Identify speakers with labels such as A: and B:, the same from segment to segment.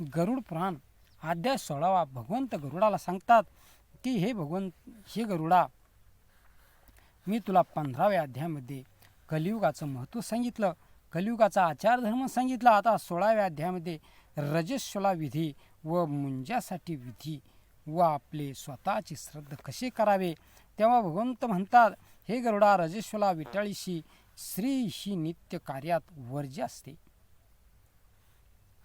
A: गरुड पुराण अध्याय सोळावा भगवंत गरुडाला सांगतात की हे भगवंत हे गरुडा मी तुला पंधराव्या अध्यायामध्ये कलियुगाचं महत्त्व सांगितलं. कलियुगाचा आचारधर्म सांगितला. आता सोळाव्या अध्यायामध्ये रजस्वला विधी व मुंजासाठी विधी व आपले स्वतःचे श्रद्ध कसे करावे? तेव्हा भगवंत म्हणतात हे गरुडा रजस्वला विटाळीशी स्त्री ही नित्य कार्यात वर्ज्य असते.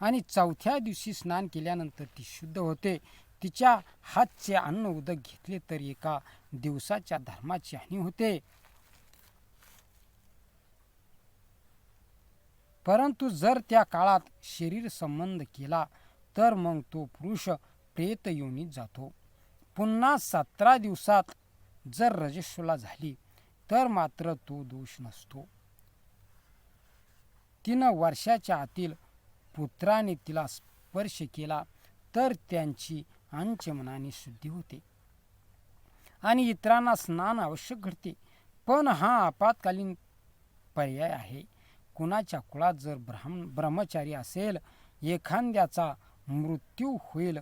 A: आणि चौथ्या दिवशी स्नान केल्यानंतर ती शुद्ध होते. तिच्या हातचे अन्न उदक घेतले तर एका दिवसाच्या धर्माची हानी होते. परंतु जर त्या काळात शरीर संबंध केला तर मग तो पुरुष प्रेत योनीत जातो. पुन्हा सतरा दिवसात जर रजस्वला झाली तर मात्र तो दोष नसतो. तिनं वर्षाच्या आतील पुत्राने तिला स्पर्श केला तर त्यांची अंचमनाने शुद्धी होते. आणि इतरांना स्नान आवश्यक घडते. पण हा आपत्कालीन पर्याय आहे. कुणाच्या कुळात जर ब्राह्म ब्रह्मचारी असेल एखाद्याचा मृत्यू होईल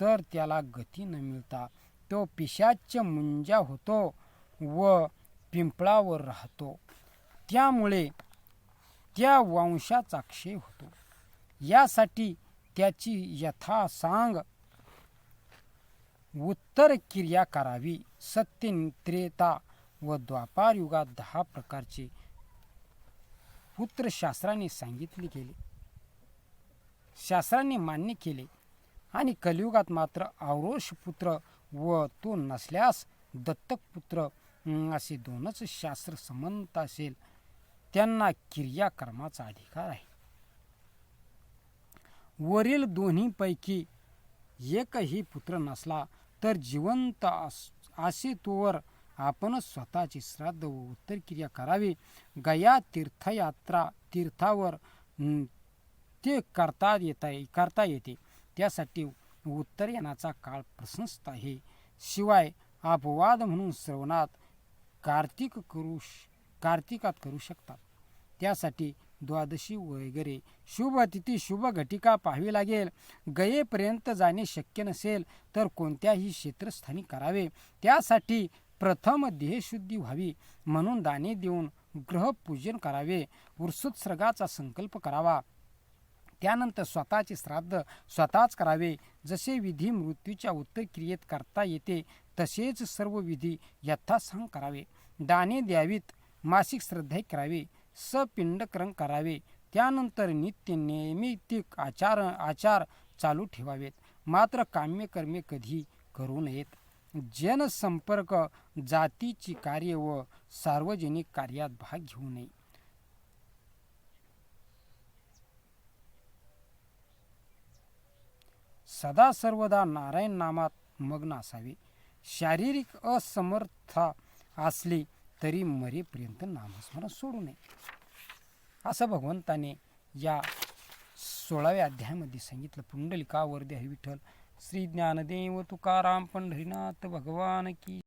A: तर त्याला गती न मिळता तो पिशाच मुंजा होतो व पिंपळावर राहतो. त्यामुळे त्या वंशाचा क्षय होतो. यासाठी त्याची यथासांग उत्तर क्रिया करावी. सत्य त्रेता व द्वापार युगात दहा प्रकारचे पुत्रशास्त्राने सांगितले गेले शास्त्राने मान्य केले. आणि कलियुगात मात्र औरोष पुत्र व तो नसल्यास दत्तक पुत्र असे दोनच शास्त्र समंत असेल. त्यांना क्रियाकर्माचा अधिकार आहे. वरील दोन्हीपैकी एकही पुत्र नसला तर जिवंत अस- असे तोवर आपणच स्वतःची श्राद्ध व उत्तर क्रिया करावी. गया तीर्थयात्रा तीर्थावर ते करता येता करता येते. त्यासाठी उत्तरयानाचा काळ प्रशस्त आहे. शिवाय अपवाद म्हणून श्रवणात कार्तिक करू श- कार्तिकात करू शकतात. त्यासाठी द्वादशी वगैरे. शुभ तिथी शुभ घटिका पाहावी लागेल. गयेपर्यंत जाणे शक्य नसेल तर कोणत्याही क्षेत्रस्थानी करावे. त्यासाठी प्रथम देहशुद्धी व्हावी म्हणून दाने देऊन ग्रहपूजन करावे. वृषोत्सर्गाचा संकल्प करावा. त्यानंतर स्वतःचे श्राद्ध स्वतःच करावे. जसे विधी मृत्यूच्या उत्तर क्रियेत करता येते तसेच सर्व विधी यथासांग करावे. दाने द्यावीत मासिक श्रद्धा करावी. सपिंडकरण करावे. त्यानंतर नित्य नैमित्तिक आचार आचार चालू ठेवावेत. मात्र काम्यकर्मे कधी करू नयेत. जनसंपर्क जातीची कार्य व सार्वजनिक कार्यात भाग घेऊ नये. सदा सर्वदा नारायण नामात मग्न असावे. शारीरिक असमर्था असली तरी मरेपर्यंत नामस्मरण सोडू नये. असं भगवंताने या सोळाव्या अध्यायामध्ये सांगितलं. पुंडलिका वरदे हरी विठ्ठल श्री ज्ञानदेव तुकाराम पंढरीनाथ भगवान की